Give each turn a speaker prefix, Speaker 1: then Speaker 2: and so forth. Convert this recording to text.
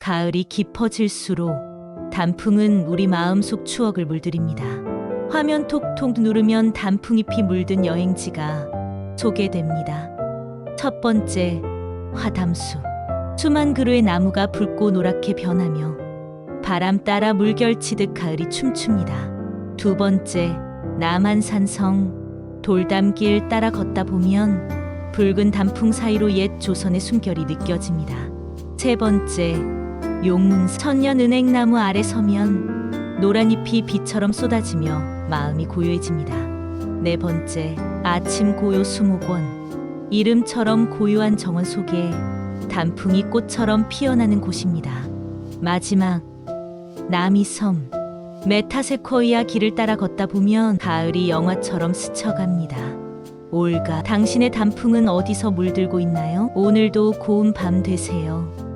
Speaker 1: 가을이 깊어질수록 단풍은 우리 마음속 추억을 물들입니다. 화면 톡톡 누르면 단풍잎이 물든 여행지가 소개됩니다. 첫 번째, 화담수. 수만 그루의 나무가 붉고 노랗게 변하며 바람 따라 물결치듯 가을이 춤춥니다. 두 번째, 남한산성. 돌담길 따라 걷다 보면 붉은 단풍 사이로 옛 조선의 숨결이 느껴집니다. 세 번째, 용문 천년은행 나무 아래 서면 노란 잎이 비처럼 쏟아지며 마음이 고요해집니다. 네 번째, 아침 고요 수목원. 이름처럼 고요한 정원 속에 단풍이 꽃처럼 피어나는 곳입니다. 마지막, 남이섬. 메타세코이아 길을 따라 걷다 보면 가을이 영화처럼 스쳐갑니다. 올가, 당신의 단풍은 어디서 물들고 있나요? 오늘도 고운 밤 되세요.